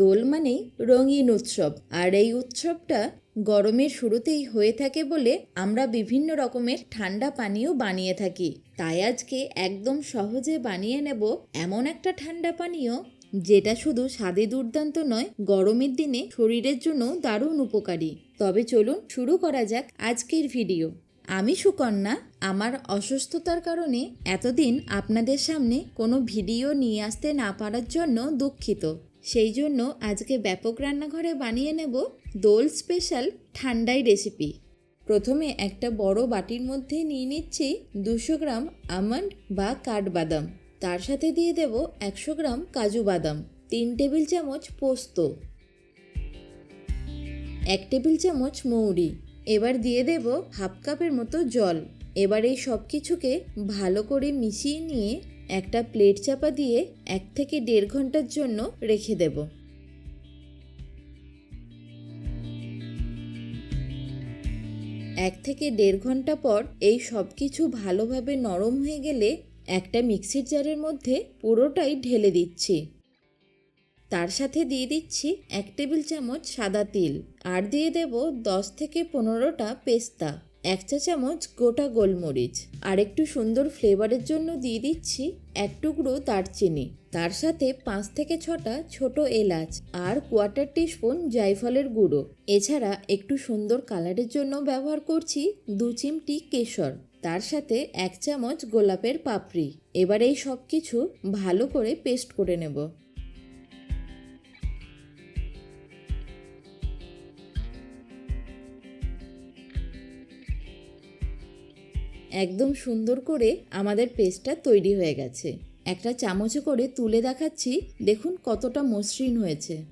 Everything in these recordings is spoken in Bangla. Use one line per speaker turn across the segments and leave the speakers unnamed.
দোল মানেই রঙিন উৎসব, আর এই উৎসবটা গরমের শুরুতেই হয়ে থাকে বলে আমরা বিভিন্ন রকমের ঠান্ডা পানীয় বানিয়ে থাকি। তাই আজকে একদম সহজে বানিয়ে নেব এমন একটা ঠান্ডা পানীয় যেটা শুধু স্বাদে দুর্দান্ত নয়, গরমের দিনে শরীরের জন্য দারুণ উপকারী। তবে চলুন শুরু করা যাক আজকের ভিডিও। আমি সুকন্যা, আমার অসুস্থতার কারণে এতদিন আপনাদের সামনে কোনো ভিডিও নিয়ে আসতে না পারার জন্য দুঃখিত। সেই জন্য আজকে ব্যাপক রান্নাঘরে বানিয়ে নেব দোল স্পেশাল ঠান্ডাই রেসিপি। প্রথমে একটা বড় বাটির মধ্যে নিয়ে নিচ্ছি দুশো গ্রাম আমন্ড বা কাঠবাদাম। তার সাথে দিয়ে দেব একশো গ্রাম কাজু বাদাম, তিন টেবিল চামচ পোস্ত, এক টেবিল চামচ মৌরি, এবার দিয়ে দেব হাফ কাপের মতো জল। এবার এই সব কিছুকে ভালো করে মিশিয়ে নিয়ে একটা প্লেট চাপা দিয়ে এক থেকে দেড় ঘণ্টার জন্য রেখে দেব। এক থেকে দেড় ঘণ্টা পর এই সব কিছু ভালোভাবে নরম হয়ে গেলে একটা মিক্সির জারের মধ্যে পুরোটাই ঢেলে দিচ্ছি। তার সাথে দিয়ে দিচ্ছি এক টেবিল চামচ সাদা তিল আর দিয়ে দেব দশ থেকে পনেরোটা পেস্তা। এক চা চামচ গোটা গোলমরিচ আর একটু সুন্দর ফ্লেভারের জন্য দিয়ে দিচ্ছি এক টুকরো দারচিনি। তার সাথে পাঁচ থেকে ছটা ছোট এলাচ আর কোয়ার্টার টিস্পুন জায়ফলের গুঁড়ো। এছাড়া একটু সুন্দর কালারের জন্য ব্যবহার করছি দু চিমটি কেশর। তার সাথে এক চামচ গোলাপের পাপড়ি। এবার এই সব কিছু ভালো করে পেস্ট করে নেব। একদম সুন্দর করে আমাদের পেস্টটা তৈরি হয়ে গেছে। একটা চামচে করে তুলে দেখাচ্ছি, দেখুন কতটা মসৃণ হয়েছে।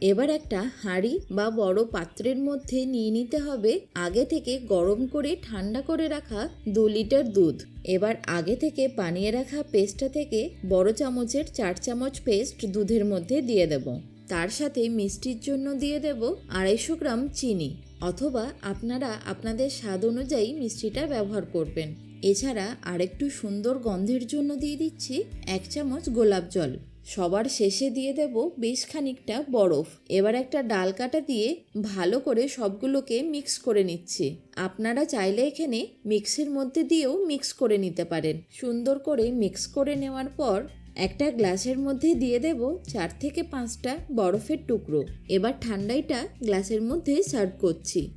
এবার একটা হাঁড়ি বা বড় পাত্রের মধ্যে নিয়ে নিতে হবে, আগে থেকে গরম করে ঠান্ডা করে রাখা দু লিটার দুধ। এবার আগে থেকে বানিয়ে রাখা পেস্টটা থেকে বড় চামচের চার চামচ পেস্ট দুধের মধ্যে দিয়ে দেব। তার সাথে মিষ্টির জন্য দিয়ে দেব আড়াইশো গ্রাম চিনি অথবা আপনারা আপনাদের স্বাদ অনুযায়ী মিষ্টিটা ব্যবহার করবেন। এছাড়া আরেকটু সুন্দর গন্ধের জন্য দিয়ে দিচ্ছি এক চামচ গোলাপ জল। সবার শেষে দিয়ে দেব বেশ খানিকটা বরফ। এবার একটা ডাল কাটা দিয়ে ভালো করে সবগুলোকে মিক্স করে নিচ্ছি। আপনারা চাইলে এখানে মিক্সের মধ্যে দিয়েও মিক্স করে নিতে পারেন। সুন্দর করে মিক্স করে নেওয়ার পর একটা গ্লাসের মধ্যে দিয়ে দেব চার থেকে পাঁচটা বরফের টুকরো। এবার ঠান্ডাইটা গ্লাসের মধ্যে সার্ভ করছি।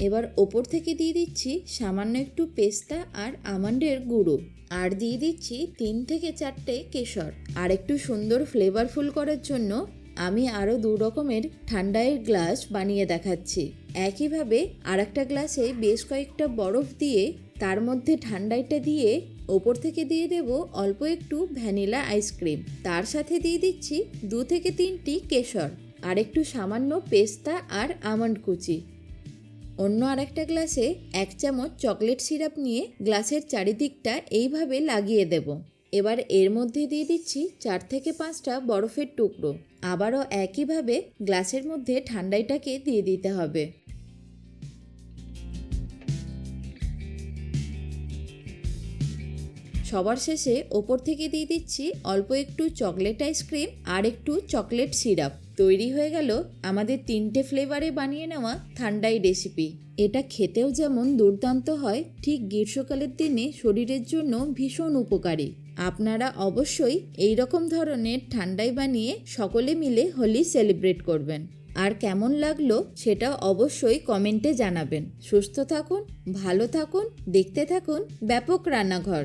এবার ওপর থেকে দিয়ে দিচ্ছি সামান্য একটু পেস্তা আর আমন্ডের গুঁড়ো। আর দিয়ে দিচ্ছি তিন থেকে চারটে কেশর। আর একটু সুন্দর ফ্লেভারফুল করার জন্য আমি আরও দু রকমের ঠান্ডায়ের গ্লাস বানিয়ে দেখাচ্ছি। একইভাবে আর একটা গ্লাসে বেশ কয়েকটা বরফ দিয়ে তার মধ্যে ঠান্ডাইটা দিয়ে ওপর থেকে দিয়ে দেব অল্প একটু ভ্যানিলা আইসক্রিম। তার সাথে দিয়ে দিচ্ছি দু থেকে তিনটি কেশর, আর একটু সামান্য পেস্তা আর আমন্ড কুচি। অন্য আরেকটা গ্লাসে এক চামচ চকলেট সিরাপ নিয়ে গ্লাসের চারিদিকটা এইভাবে লাগিয়ে দেব। এবার এর মধ্যে দিয়ে দিচ্ছি চার থেকে পাঁচটা বরফের টুকরো। আবারও একইভাবে গ্লাসের মধ্যে ঠান্ডাইটাকে দিয়ে দিতে হবে। সবার শেষে ওপর থেকে দিয়ে দিচ্ছি অল্প একটু চকলেট আইসক্রিম আর একটু চকলেট সিরাপ। তৈরি হয়ে গেল আমাদের তিনটে ফ্লেভারে বানিয়ে নেওয়া ঠান্ডাই রেসিপি। এটা খেতেও যেমন দুর্দান্ত হয়, ঠিক গ্রীষ্মকালের দিনে শরীরের জন্য ভীষণ উপকারী। আপনারা অবশ্যই এই রকম ধরনের ঠান্ডাই বানিয়ে সকলে মিলে হোলি সেলিব্রেট করবেন। আর কেমন লাগল সেটা অবশ্যই কমেন্টে জানাবেন। সুস্থ থাকুন, ভালো থাকুন, দেখতে থাকুন ব্যাপক রান্নাঘর।